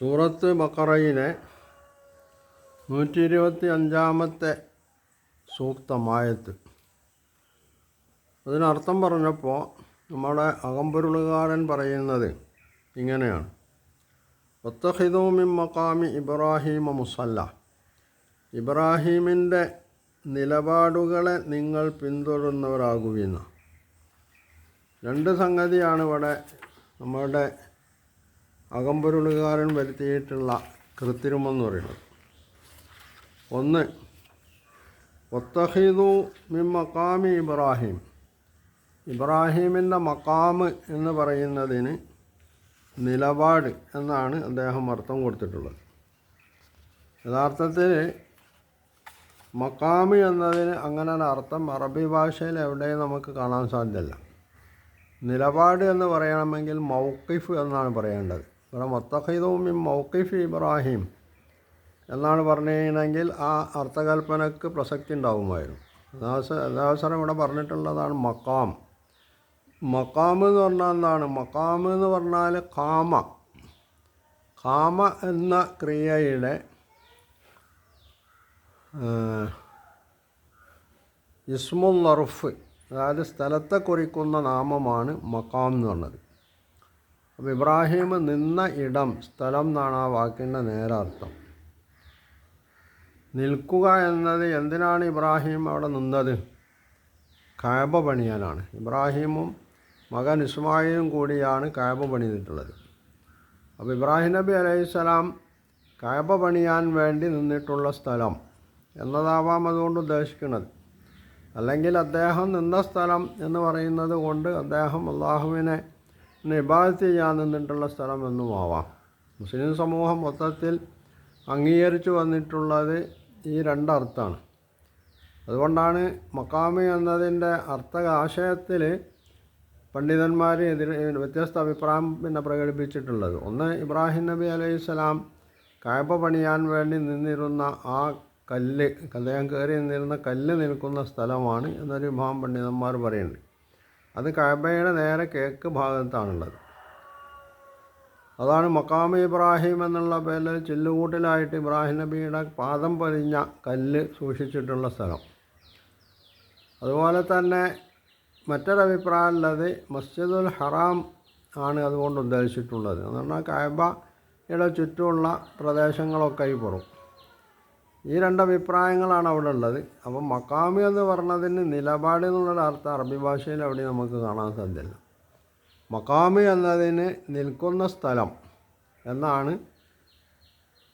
സൂറത്ത് ബക്കറയിലെ നൂറ്റി ഇരുപത്തി അഞ്ചാമത്തെ സൂക്തമായത്. അതിനർത്ഥം പറഞ്ഞപ്പോൾ നമ്മുടെ അകമ്പൊരുളുകാരൻ പറയുന്നത് ഇങ്ങനെയാണ്. ഒത്തഹിദോമി മക്കാമി ഇബ്രാഹിമ മുസല്ല. ഇബ്രാഹീമിന്റെ നിലപാടുകളെ നിങ്ങൾ പിന്തുടരുന്നവരാകുവിന്ന രണ്ട് സംഗതിയാണ് ഇവിടെ നമ്മുടെ അകമ്പൊരുളുകാരൻ വരുത്തിയിട്ടുള്ള കൃത്രിമെന്ന് പറയുന്നത്. ഒന്ന് ഒത്തഹിദു മിൻ മക്കാമി ഇബ്രാഹിം. ഇബ്രാഹീമിന്റെ മക്കാമ് എന്ന് പറയുന്നതിന് നിലപാട് എന്നാണ് അദ്ദേഹം അർത്ഥം കൊടുത്തിട്ടുള്ളത്. യഥാർത്ഥത്തിൽ മക്കാമ് എന്നതിന് അങ്ങനെ അർത്ഥം അറബി ഭാഷയിൽ എവിടെയും നമുക്ക് കാണാൻ സാധ്യമല്ല. നിലപാട് എന്ന് പറയണമെങ്കിൽ മൗക്കിഫ് എന്നാണ് പറയേണ്ടത്. ഇവിടെ മൊത്തഖിദൂമിൻ മൗക്കിഫ് ഇബ്രാഹിം എന്നാണ് പറഞ്ഞിരുന്നെങ്കിൽ ആ അർത്ഥകൽപ്പനക്ക് പ്രസക്തി ഉണ്ടാകുമായിരുന്നു അതാവസരം ഇവിടെ പറഞ്ഞിട്ടുള്ളതാണ് മക്കാം മക്കാം എന്ന് പറഞ്ഞാൽ എന്താണ്? മക്കാം എന്ന് പറഞ്ഞാൽ കാമ. കാമ എന്ന ക്രിയയുടെ ഇസ്മുൽ നറുഫ് അതായത് സ്ഥലത്തെ കുറിക്കുന്ന നാമമാണ് മക്കാം എന്ന് പറഞ്ഞത്. അപ്പോൾ ഇബ്രാഹിം നിന്ന ഇടം സ്ഥലം എന്നാണ് ആ വാക്കിന്റെ നേരർത്ഥം. നിൽക്കുക എന്നത് എന്തിനാണ് ഇബ്രാഹിം അവിടെ നിന്നത്? കാബ പണിയാനാണ്. ഇബ്രാഹിമും മകൻ ഇസ്മായിലും കൂടിയാണ് കാബ പണിതിട്ടുള്ളത്. അപ്പോൾ ഇബ്രാഹിം നബി അലൈഹിസ്സലാം കാബ പണിയാൻ വേണ്ടി നിന്നിട്ടുള്ള സ്ഥലം എന്നതാവാം അതുകൊണ്ട് ഉദ്ദേശിക്കുന്നത്. അല്ലെങ്കിൽ അദ്ദേഹം നിന്ന സ്ഥലം എന്ന് പറയുന്നത് കൊണ്ട് അദ്ദേഹം അള്ളാഹുവിനെ ഇബാദത്ത് ചെയ്യാൻ നിന്നിട്ടുള്ള സ്ഥലം ആവാം മുസ്ലിം സമൂഹം മൊത്തത്തിൽ അംഗീകരിച്ചു വന്നിട്ടുള്ളത് ഈ രണ്ടർത്ഥമാണ്. അതുകൊണ്ടാണ് മക്കാമി എന്നതിന്റെ അർത്ഥ ആശയത്തിൽ പണ്ഡിതന്മാർ എതിർ വ്യത്യസ്ത അഭിപ്രായം പിന്നെ പ്രകടിപ്പിച്ചിട്ടുള്ളത്. ഒന്ന് ഇബ്രാഹിം നബി അലൈഹി സ്വലാം കായബ പണിയാൻ വേണ്ടി നിന്നിരുന്ന ആ കല്ല് അദ്ദേഹം കയറി നിന്നിരുന്ന കല്ല് നിൽക്കുന്ന സ്ഥലമാണ് എന്നൊരു വിഭാഗം പണ്ഡിതന്മാർ പറയുന്നുണ്ട്. അത് കായബയുടെ നേരെ കിഴക്ക് ഭാഗത്താണുള്ളത്. അതാണ് മക്കാമ ഇബ്രാഹിം എന്നുള്ള പേരിൽ ചില്ലുകൂട്ടിലായിട്ട് ഇബ്രാഹിം നബിയുടെ പാദം പതിഞ്ഞ കല്ല് സൂക്ഷിച്ചിട്ടുള്ള സ്ഥലം. അതുപോലെ തന്നെ മറ്റൊരഭിപ്രായമുള്ളത് മസ്ജിദുൽ ഹറാം ആണ് അതുകൊണ്ട് ഉദ്ദേശിച്ചിട്ടുള്ളത്. എന്ന് പറഞ്ഞാൽ കായബയുടെ ചുറ്റുമുള്ള പ്രദേശങ്ങളൊക്കെ ഈ പുറം. ഈ രണ്ട് അഭിപ്രായങ്ങളാണ് അവിടെ ഉള്ളത്. അപ്പം മക്കാമി എന്ന് പറഞ്ഞതിന് നിലപാട് എന്നുള്ളൊരു അർത്ഥം അറബി ഭാഷയിൽ അവിടെ നമുക്ക് കാണാൻ സാധ്യല്ല. മക്കാമി എന്നതിന് നിൽക്കുന്ന സ്ഥലം എന്നാണ്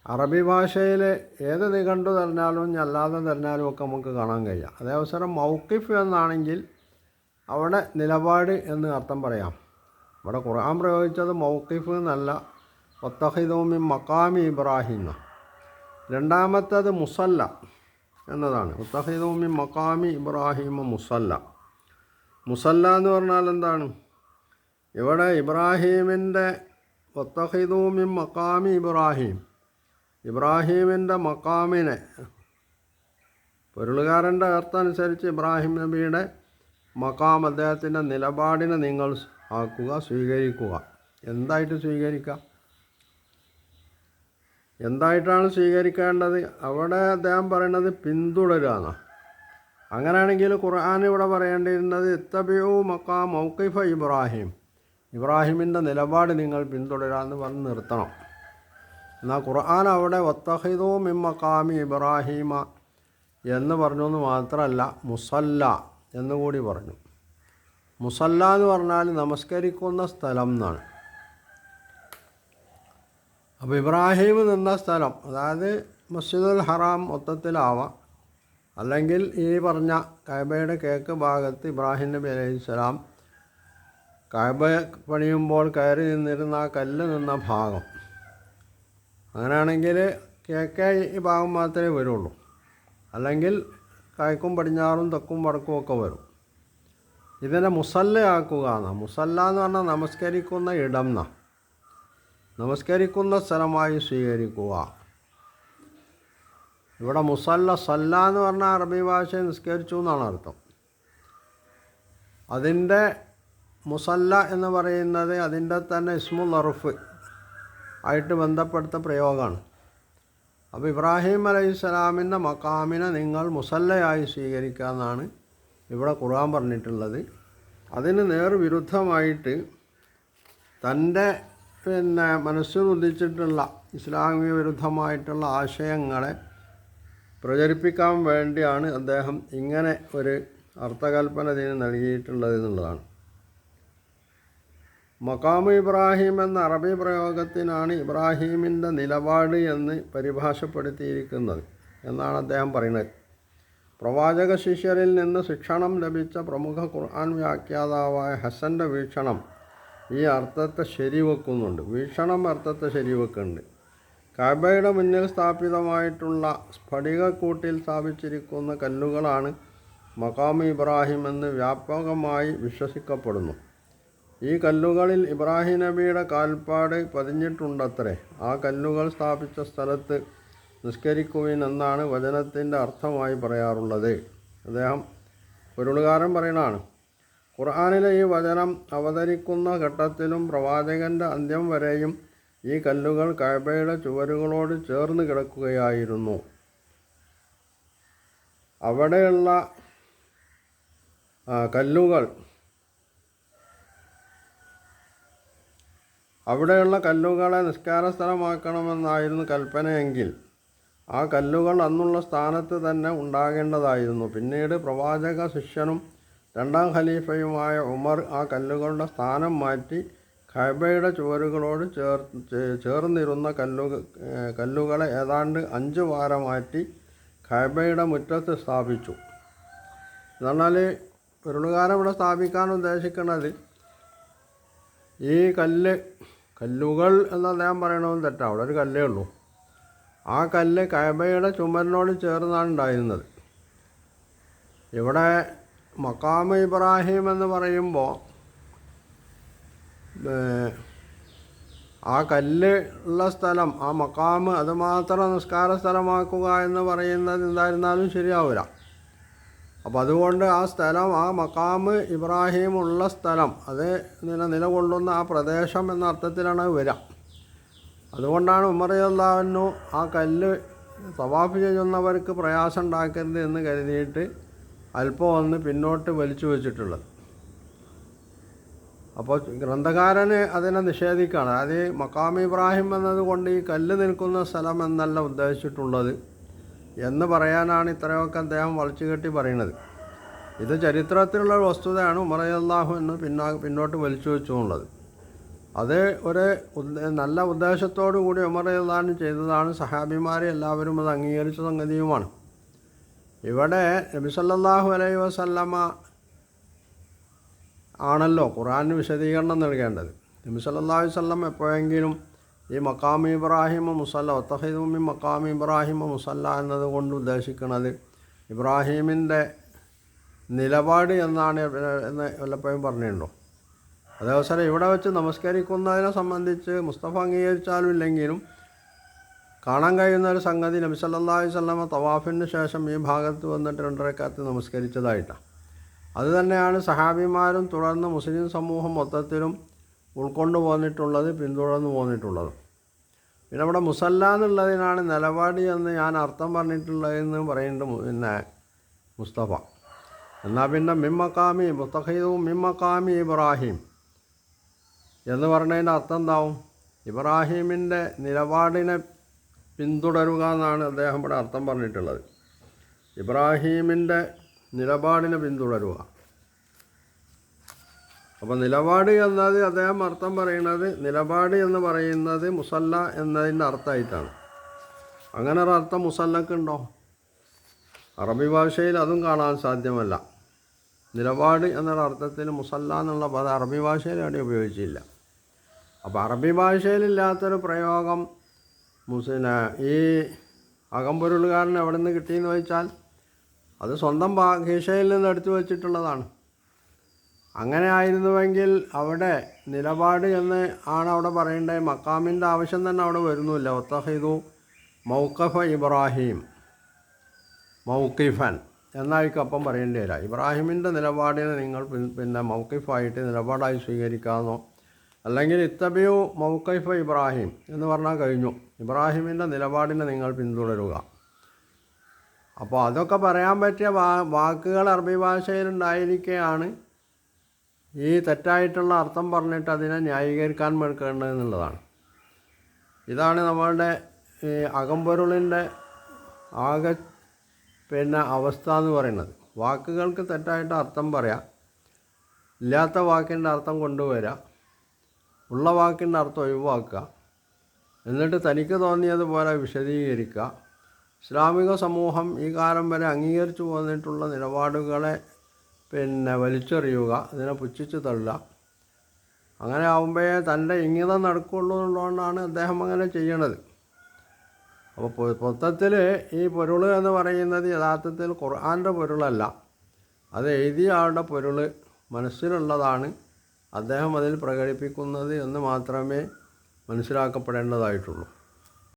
അറബി ഭാഷയിൽ ഏത് നിഘണ്ടു തരഞ്ഞാലും അല്ലാതെ തെരഞ്ഞാലും ഒക്കെ നമുക്ക് കാണാൻ കഴിയാം. അതേ അവസരം മൗക്കിഫ് എന്നാണെങ്കിൽ അവിടെ നിലപാട് എന്ന് അർത്ഥം പറയാം. ഇവിടെ ഖുർആൻ പ്രയോഗിച്ചത് മൗക്കിഫ് എന്നല്ല. ഒത്തഹിദോമി മക്കാമി ഇബ്രാഹിം എന്നാണ്. രണ്ടാമത്തേത് മുസല്ല എന്നതാണ്. മുത്തഹിദോമി മക്കാമി ഇബ്രാഹിമ മുസല്ല. മുസല്ല എന്ന് പറഞ്ഞാൽ എന്താണ്? ഇവിടെ ഇബ്രാഹീമിന്റെ മുത്തഹിദോമി മക്കാമി ഇബ്രാഹിം. ഇബ്രാഹീമിന്റെ മക്കാമിനെ പൊരുളുകാരന്റെ അർത്ഥം അനുസരിച്ച് ഇബ്രാഹിം നബിയുടെ മക്കാം അദ്ദേഹത്തിന്റെ നിലപാടിനെ നിങ്ങൾ ആക്കുക സ്വീകരിക്കുക. എന്തായിട്ട് സ്വീകരിക്കുക? എന്തായിട്ടാണ് സ്വീകരിക്കേണ്ടത്? അവിടെ അദ്ദേഹം പറയുന്നത് പിന്തുടരുക എന്നാണ് അങ്ങനെയാണെങ്കിൽ ഖുർആൻ ഇവിടെ പറയേണ്ടിയിരുന്നത് ഇത്തബിയു മക്ക മൗക്കിഫ ഇബ്രാഹിം. ഇബ്രാഹിമിന്റെ നിലപാട് നിങ്ങൾ പിന്തുടരാമെന്ന് പറഞ്ഞ് നിർത്തണം. എന്നാൽ ഖുർആൻ അവിടെ ഒത്തഹിദോ മിമ്മക്കാമി ഇബ്രാഹിമ എന്ന് പറഞ്ഞു എന്ന് മാത്രമല്ല മുസല്ല എന്നുകൂടി പറഞ്ഞു. മുസല്ല എന്ന് പറഞ്ഞാൽ നമസ്കരിക്കുന്ന സ്ഥലം എന്നാണ്. അപ്പോൾ ഇബ്രാഹിം നിന്ന സ്ഥലം അതായത് മസ്ജിദുൽ ഹറാം മൊത്തത്തിലാവാം. അല്ലെങ്കിൽ ഈ പറഞ്ഞ കായബയുടെ കേക്ക് ഭാഗത്ത് ഇബ്രാഹിം നബി അലൈഹി സ്വലാം കായബ പണിയുമ്പോൾ കയറി നിന്നിരുന്ന ആ കല്ല് നിന്ന ഭാഗം. അങ്ങനെയാണെങ്കിൽ കേക്ക് ഈ ഭാഗം മാത്രമേ വരുള്ളൂ. അല്ലെങ്കിൽ കിഴക്കും പടിഞ്ഞാറും തെക്കും വടക്കും ഒക്കെ വരും. ഇതിനെ മുസല്ലയാക്കുക എന്നാണ് മുസല്ല എന്ന് പറഞ്ഞാൽ നമസ്കരിക്കുന്ന ഇടം എന്നാ. നമസ്കരിക്കുന്ന സ്ഥലമായി സ്വീകരിക്കുക. ഇവിടെ മുസല്ല സല്ല എന്ന് പറഞ്ഞാൽ അറബി ഭാഷ നിസ്കരിച്ചു എന്നാണ് അർത്ഥം. അതിന്റെ മുസല്ല എന്ന് പറയുന്നത് അതിന്റെ തന്നെ ഇസ്മുൽ അറുഫ് ആയിട്ട് ബന്ധപ്പെടുത്ത പ്രയോഗമാണ്. അപ്പോൾ ഇബ്രാഹിം അലൈഹി സ്വലാമിന്റെ മക്കാമിനെ നിങ്ങൾ മുസല്ലയായി സ്വീകരിക്കുക എന്നാണ് ഇവിടെ ഖുർആൻ പറഞ്ഞിട്ടുള്ളത്. അതിന് നേർവിരുദ്ധമായിട്ട് തന്റെ പിന്നെ മനസ്സിൽ ഉദിച്ചിട്ടുള്ള ഇസ്ലാമിക വിരുദ്ധമായിട്ടുള്ള ആശയങ്ങളെ പ്രചരിപ്പിക്കാൻ വേണ്ടിയാണ് അദ്ദേഹം ഇങ്ങനെ ഒരു അർത്ഥകൽപ്പന ഇതിന് നൽകിയിട്ടുള്ളത് എന്നുള്ളതാണ്. മക്കാമ് ഇബ്രാഹിം എന്ന അറബി പ്രയോഗത്തിനാണ് ഇബ്രാഹീമിന്റെ നിലപാട് എന്ന് പരിഭാഷപ്പെടുത്തിയിരിക്കുന്നത് എന്നാണ് അദ്ദേഹം പറയുന്നത്. പ്രവാചക ശിഷ്യരിൽ നിന്ന് ശിക്ഷണം ലഭിച്ച പ്രമുഖ ഖുർആൻ വ്യാഖ്യാതാവായ ഹസന്റെ വീക്ഷണം ഈ അർത്ഥത്തെ ശരിവെക്കുന്നുണ്ട്. വീക്ഷണം അർത്ഥത്തെ ശരിവെക്കുന്നുണ്ട്. കബയുടെ മുന്നിൽ സ്ഥാപിതമായിട്ടുള്ള സ്ഫടികക്കൂട്ടിൽ സ്ഥാപിച്ചിരിക്കുന്ന കല്ലുകളാണ് മക്കാം ഇബ്രാഹിം എന്ന് വ്യാപകമായി വിശ്വസിക്കപ്പെടുന്നു. ഈ കല്ലുകളിൽ ഇബ്രാഹിം നബിയുടെ കാൽപ്പാട് പതിഞ്ഞിട്ടുണ്ടത്രേ. ആ കല്ലുകൾ സ്ഥാപിച്ച സ്ഥലത്ത് നിസ്കരിക്കുവിൻ എന്നാണ് വചനത്തിന്റെ അർത്ഥമായി പറയാറുള്ളത്. അദ്ദേഹം പൊരുളുകാരൻ പറയുന്നതാണ്. ഖുർആാനിലെ ഈ വചനം അവതരിക്കുന്ന ഘട്ടത്തിലും പ്രവാചകന്റെ അന്ത്യം വരെയും ഈ കല്ലുകൾ കഅബയുടെ ചുവരുകളോട് ചേർന്ന് കിടക്കുകയായിരുന്നു. അവിടെയുള്ള കല്ലുകൾ അവിടെയുള്ള കല്ലുകളെ നിസ്കാര സ്ഥലമാക്കണമെന്നായിരുന്നു കൽപ്പനയെങ്കിൽ ആ കല്ലുകൾ അന്നുള്ള സ്ഥാനത്ത് തന്നെ ഉണ്ടാകേണ്ടതായിരുന്നു. പിന്നീട് പ്രവാചക ശിഷ്യനും രണ്ടാം ഖലീഫയുമായ ഉമർ ആ കല്ലുകളുടെ സ്ഥാനം മാറ്റി ഖൈബയുടെ ചുവരുകളോട് ചേർ ചേർന്നിരുന്ന കല്ലു കല്ലുകളെ ഏതാണ്ട് അഞ്ച് വാര മാറ്റി ഖൈബയുടെ മുറ്റത്ത് സ്ഥാപിച്ചു. എന്നാൽ പെരുളുകാരൻ ഇവിടെ സ്ഥാപിക്കാൻ ഉദ്ദേശിക്കുന്നത് ഈ കല്ല് കല്ലുകൾ എന്ന് അദ്ദേഹം പറയണമെന്ന് തെറ്റാ. അവിടെ ഒരു കല്ലേ ഉള്ളൂ. ആ കല്ല് കൈബയുടെ ചുമരിനോട് ചേർന്നാണ് ഉണ്ടായിരുന്നത്. ഇവിടെ മക്കാമ് ഇബ്രാഹിം എന്ന് പറയുമ്പോൾ ആ കല്ല് ഉള്ള സ്ഥലം ആ മക്കാമ് അത് മാത്രം നിസ്കാര സ്ഥലമാക്കുക എന്ന് പറയുന്നത് എന്തായിരുന്നാലും ശരിയാവില്ല. അപ്പം അതുകൊണ്ട് ആ സ്ഥലം ആ മക്കാമ് ഇബ്രാഹിം ഉള്ള സ്ഥലം അത് നില നിലകൊള്ളുന്ന ആ പ്രദേശം എന്ന അർത്ഥത്തിലാണ് വരിക അതുകൊണ്ടാണ് ഉമ്മറിയല്ലാവിനു ആ കല്ല് തവാഫ് ചെയ്യുന്നവർക്ക് പ്രയാസം ഉണ്ടാക്കരുത് എന്ന് കരുതിയിട്ട് അല്പം ഒന്ന് പിന്നോട്ട് വലിച്ചു വെച്ചിട്ടുള്ളത്. അപ്പോൾ ഗ്രന്ഥകാരന് അതിനെ നിഷേധിക്കുകയാണ്. അതായത് മക്കാം ഇബ്രാഹിം എന്നതുകൊണ്ട് ഈ കല്ല് നിൽക്കുന്ന സ്ഥലം എന്നല്ല ഉദ്ദേശിച്ചിട്ടുള്ളത് എന്ന് പറയാനാണ് ഇത്രയൊക്കെ അദ്ദേഹം വളച്ചു കെട്ടി പറയുന്നത്. ഇത് ചരിത്രത്തിലുള്ള ഒരു വസ്തുതയാണ് ഉമറയല്ലാഹു എന്ന് പിന്നാ പിന്നോട്ട് വലിച്ചു വെച്ചുള്ളത് അത് ഒരു നല്ല ഉദ്ദേശത്തോടു കൂടി ഉമറയല്ലാഹു ചെയ്തതാണ്. സഹാബിമാരെ എല്ലാവരും അത് അംഗീകരിച്ച സംഗതിയുമാണ്. ഇവിടെ നബിസല്ലാഹു അലൈഹി വസല്ലമ ആണല്ലോ ഖുറാന് വിശദീകരണം നൽകേണ്ടത്. നബിസല്ലാഹു വസല്ലം എപ്പോഴെങ്കിലും ഈ മക്കാമി ഇബ്രാഹിമ മുസല്ല ഒത്തഹിദുമി മക്കാമി ഇബ്രാഹിമ മുസല്ല എന്നതുകൊണ്ട് ഉദ്ദേശിക്കുന്നത് ഇബ്രാഹീമിന്റെ നിലപാട് എന്നാണ് എന്ന് വല്ലപ്പോഴും പറഞ്ഞിട്ടുണ്ടോ? അതേവസരം ഇവിടെ വെച്ച് നമസ്കരിക്കുന്നതിനെ സംബന്ധിച്ച് മുസ്തഫ അംഗീകരിച്ചാലും ഇല്ലെങ്കിലും കാണാൻ കഴിയുന്ന ഒരു സംഗതി നബി സല്ലല്ലാഹു അലൈഹി വസല്ലമ തവാഫിന് ശേഷം ഈ ഭാഗത്ത് വന്നിട്ട് രണ്ടരക്കാത്ത് നമസ്കരിച്ചതായിട്ടാണ്. അതുതന്നെയാണ് സഹാബിമാരും തുടർന്ന് മുസ്ലിം സമൂഹം മൊത്തത്തിലും ഉൾക്കൊണ്ടു പോന്നിട്ടുള്ളത് പിന്തുടർന്ന് പോന്നിട്ടുള്ളത്. പിന്നെ ഇവിടെ മുസല്ല എന്നുള്ളതിനാണ് നിലപാടി എന്ന് ഞാൻ അർത്ഥം പറഞ്ഞിട്ടുള്ളതെന്ന് പറയുന്നുണ്ട് പിന്നെ മുസ്തഫ. എന്നാൽ പിന്നെ മിമ്മക്കാമി മുത്തഖീദും മിമ്മക്കാമി ഇബ്രാഹിം എന്ന് പറഞ്ഞതിന്റെ അർത്ഥം എന്താവും? ഇബ്രാഹീമിന്റെ നിലപാടിനെ പിന്തുടരുക എന്നാണ് അദ്ദേഹം ഇവിടെ അർത്ഥം പറഞ്ഞിട്ടുള്ളത്. ഇബ്രാഹീമിന്റെ നിലപാടിനെ പിന്തുടരുക. അപ്പോൾ നിലപാട് എന്നത് അദ്ദേഹം അർത്ഥം പറയുന്നത് നിലപാട് എന്ന് പറയുന്നത് മുസല്ല എന്നതിന്റെ അർത്ഥമായിട്ടാണ്. അങ്ങനെ ഒരു അർത്ഥം മുസല്ലക്കുണ്ടോ? അറബി ഭാഷയിൽ അതും കാണാൻ സാധ്യമല്ല. നിലപാട് എന്നുള്ള അർത്ഥത്തിൽ മുസല്ല എന്നുള്ള പദം അറബി ഭാഷയിൽ അവിടെ ഉപയോഗിച്ചില്ല. അപ്പോൾ അറബി ഭാഷയിലില്ലാത്തൊരു പ്രയോഗം മുസ്ലിന ഈ അകമ്പൊരുളുകാരൻ എവിടെ നിന്ന് കിട്ടിയെന്ന് ചോദിച്ചാൽ അത് സ്വന്തം ഭാഷയിൽ നിന്ന് എടുത്തു വച്ചിട്ടുള്ളതാണ്. അങ്ങനെ ആയിരുന്നുവെങ്കിൽ അവിടെ നിലപാട് എന്ന് ആണ് അവിടെ പറയേണ്ടത്. മക്കാമിന്റെ ആവശ്യം തന്നെ അവിടെ വരുന്നില്ല ഒത്തഹിദു മൗക്കഫ ഇബ്രാഹിം. മൗക്കിഫൻ എന്നായിരിക്കും അപ്പം പറയേണ്ടി വരിക. ഇബ്രാഹിമിന്റെ നിലപാടിനെ നിങ്ങൾ പിന്നെ മൗക്കിഫായിട്ട് നിലപാടായി സ്വീകരിക്കാമെന്നോ അല്ലെങ്കിൽ ഇത്തബിയു മൗക്കൈഫ ഇബ്രാഹിം എന്ന് പറഞ്ഞാൽ കഴിഞ്ഞു. ഇബ്രാഹിമിന്റെ നിലപാടിനെ നിങ്ങൾ പിന്തുടരുക. അപ്പോൾ അതൊക്കെ പറയാൻ പറ്റിയ വാ വാക്കുകൾ അറബി ഭാഷയിലുണ്ടായിരിക്കെയാണ് ഈ തെറ്റായിട്ടുള്ള അർത്ഥം പറഞ്ഞിട്ട് അതിനെ ന്യായീകരിക്കാൻ എന്നുള്ളതാണ്. ഇതാണ് നമ്മളുടെ ഈ അകമ്പൊരുളിന്റെ ആകെ പിന്നെ അവസ്ഥ എന്ന് പറയുന്നത്. വാക്കുകൾക്ക് തെറ്റായിട്ട് അർത്ഥം പറയാം. ഇല്ലാത്ത വാക്കിന്റെ അർത്ഥം കൊണ്ടുവരിക ഉള്ള വാക്കിന്റെ അർത്ഥം ഒഴിവാക്കുക. എന്നിട്ട് തനിക്ക് തോന്നിയതുപോലെ വിശദീകരിക്കുക. ഇസ്ലാമിക സമൂഹം ഈ കാലം വരെ അംഗീകരിച്ചു പോന്നിട്ടുള്ള നിലപാടുകളെ പിന്നെ വലിച്ചെറിയുക അതിനെ പുച്ഛിച്ച് തള്ളുക. അങ്ങനെ ആകുമ്പോഴേ തന്റെ ഇംഗിതം നടക്കുള്ളൂ എന്നുള്ളതുകൊണ്ടാണ് അദ്ദേഹം അങ്ങനെ ചെയ്യണത്. അപ്പോൾ മൊത്തത്തിൽ ഈ പൊരുൾ എന്ന് പറയുന്നത് യഥാർത്ഥത്തിൽ ഖുർആന്റെ പൊരുളല്ല. അത് എഴുതിയ ആളുടെ പൊരുൾ മനസ്സിലുള്ളതാണ്. അദ്ദേഹം അതിൽ പ്രകടിപ്പിക്കുന്നത് എന്ന് മാത്രമേ മനസ്സിലാക്കപ്പെടേണ്ടതായിട്ടുള്ളൂ.